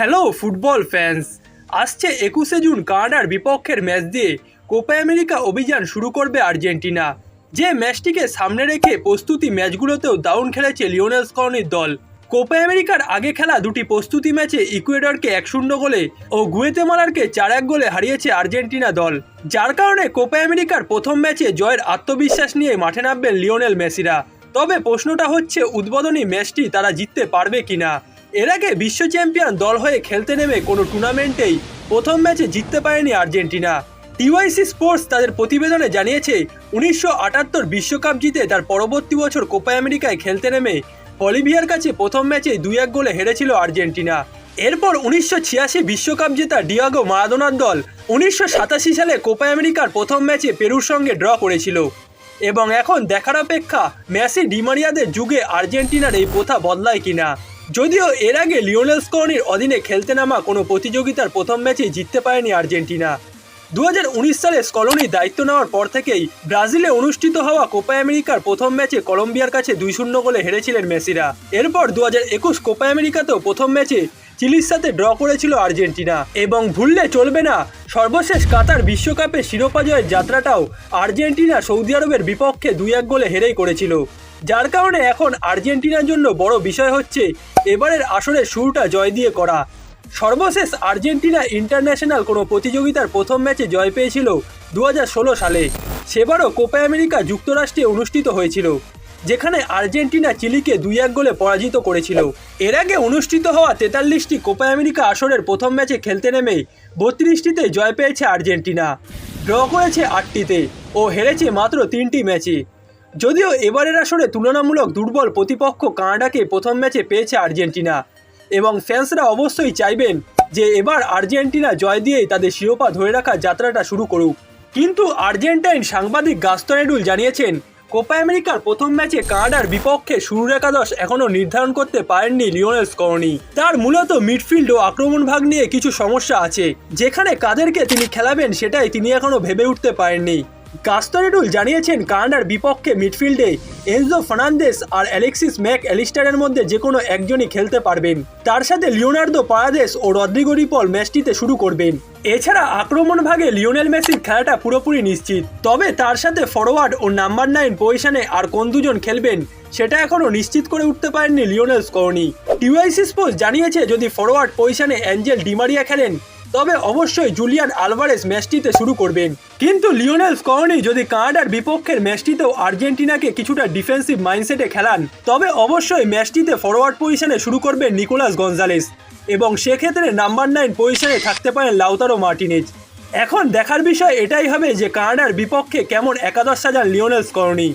Hello football fans আসছে একুশে June কানাডার বিপক্ষের ম্যাচ দিয়ে। কোপা আমেরিকা অভিযান শুরু করবে আর্জেন্টিনা। যে ম্যাচটিকে সামনে রেখে প্রস্তুতি ম্যাচগুলোতেও দারুণ খেলেছে লিওনেল স্কর্নির দল। কোপা আমেরিকার আগে খেলা দুটি প্রস্তুতি ম্যাচে ইকুয়েডরকে এক শূন্য গোলে ও গুয়েতেমালারকে চার এক গোলে হারিয়েছে আর্জেন্টিনা দল। যার কারণে কোপা আমেরিকার প্রথম ম্যাচে জয়ের আত্মবিশ্বাস নিয়ে মাঠে নামবেন লিওনেল মেসিরা তবে প্রশ্নটা হচ্ছে, উদ্বোধনী ম্যাচটি তারা জিততে পারবে কিনা? এর আগে বিশ্ব চ্যাম্পিয়ন দল হয়ে খেলতে নেমে কোনো টুর্নামেন্টেই প্রথম ম্যাচে জিততে পারেনি আর্জেন্টিনা। টিওয়াইসি স্পোর্টস তাদের প্রতিবেদনে জানিয়েছে, উনিশশো বিশ্বকাপ জিতে তার পরবর্তী বছর কোপা আমেরিকায় খেলতে নেমে বলিভিয়ার কাছে প্রথম ম্যাচে দুই এক গোলে হেরেছিল আর্জেন্টিনা। এরপর উনিশশো বিশ্বকাপ জেতা ডিয়াগো মারাদোনার দল উনিশশো সাতাশি সালে কোপা আমেরিকার প্রথম ম্যাচে পেরুর সঙ্গে ড্র করেছিল। এবং এখন দেখার অপেক্ষা, মেসি ডিমারিয়াদের যুগে আর্জেন্টিনার এই প্রথা বদলায় কিনা। যদিও এর আগে লিওনেল স্কর্নির অধীনে খেলতে নামা কোনো প্রতিযোগিতার প্রথম ম্যাচেই জিততে পারেনি আর্জেন্টিনা। দু হাজার উনিশ সালে স্কলনির দায়িত্ব নেওয়ার পর থেকেই ব্রাজিলে অনুষ্ঠিত হওয়া কোপা আমেরিকার প্রথম ম্যাচে কলম্বিয়ার কাছে দুই শূন্য গোলে হেরেছিলেন মেসিরা। এরপর দু হাজার একুশ কোপা আমেরিকাতেও প্রথম ম্যাচে চিলির সাথে ড্র করেছিল আর্জেন্টিনা। এবং ভুললে চলবে না, সর্বশেষ কাতার বিশ্বকাপে শিরোপা জয়ের যাত্রাটাও আর্জেন্টিনা সৌদি আরবের বিপক্ষে দুই এক গোলে হেরেই করেছিল। যার কারণে এখন আর্জেন্টিনার জন্য বড় বিষয় হচ্ছে এবারের আসরের শুরুটা জয় দিয়ে করা। সর্বশেষ আর্জেন্টিনা ইন্টারন্যাশনাল কোনো প্রতিযোগিতার প্রথম ম্যাচে জয় পেয়েছিল দু হাজার ষোলো সালে। সেবারও কোপা আমেরিকা যুক্তরাষ্ট্রে অনুষ্ঠিত হয়েছিল, যেখানে আর্জেন্টিনা চিলিকে দুই এক গোলে পরাজিত করেছিল। এর আগে অনুষ্ঠিত হওয়া তেতাল্লিশটি কোপা আমেরিকা আসরের প্রথম ম্যাচে খেলতে নেমে বত্রিশটিতে জয় পেয়েছে আর্জেন্টিনা। ড্র করেছে আটটিতে ও হেরেছে মাত্র তিনটি ম্যাচে। যদিও এবারের আসরে তুলনামূলক দুর্বল প্রতিপক্ষ কানাডাকে প্রথম ম্যাচে পেয়েছে আর্জেন্টিনা, এবং ফ্যান্সরা অবশ্যই চাইবেন যে এবার আর্জেন্টিনা জয় দিয়েই তাদের শিরোপা ধরে রাখার যাত্রাটা শুরু করুক। কিন্তু আর্জেন্টাইন সাংবাদিক গাস্তনেডুল জানিয়েছেন, কোপা আমেরিকার প্রথম ম্যাচে কানাডার বিপক্ষে শুরুর একাদশ এখনও নির্ধারণ করতে পারেননি লিওনেল স্কর্নি। তার মূলত মিডফিল্ড ও আক্রমণ ভাগ নিয়ে কিছু সমস্যা আছে, যেখানে কাদেরকে তিনি খেলাবেন সেটাই তিনি এখনও ভেবে উঠতে পারেননি। গাস্তরেডুল জানিয়েছেন, কানাডার বিপক্ষে মিডফিল্ডে এনজো ফার্নান্দেস আর অ্যালেক্সিস ম্যাক অ্যালিস্টারের মধ্যে যে কোনো একজনই খেলতে পারবেন। তার সাথে লিওনার্দো পারাদেস ও রদ্রিগো রিপল ম্যাচটিতে শুরু করবেন। এছাড়া আক্রমণ ভাগে লিওনেল মেসির খেলাটা পুরোপুরি নিশ্চিত। তবে তার সাথে ফরওয়ার্ড ও নাম্বার নাইন পজিশনে আর কোন দুজন খেলবেন, সেটা এখনও নিশ্চিত করে উঠতে পারেননি লিওনেল স্কর্নি। টিওয়াইসি স্পোর্টস জানিয়েছে, যদি ফরওয়ার্ড পজিশনে অ্যাঞ্জেল ডিমারিয়া খেলেন তবে অবশ্যই জুলিয়ান আলভারেস ম্যাচটিতে শুরু করবেন। কিন্তু লিওনেল স্কর্নি যদি কানাডার বিপক্ষের ম্যাচটিতেও আর্জেন্টিনাকে কিছুটা ডিফেন্সিভ মাইন্ডসেটে খেলান, তবে অবশ্যই ম্যাচটিতে ফরওয়ার্ড পজিশনে শুরু করবেন নিকোলাস গঞ্জালেস এবং সেক্ষেত্রে নাম্বার নাইন পজিশনে থাকতে পারেন লাউতারো মার্টিনেজ। এখন দেখার বিষয় এটাই হবে যে কানাডার বিপক্ষে কেমন একাদশ সাজান লিওনেল স্কর্নি।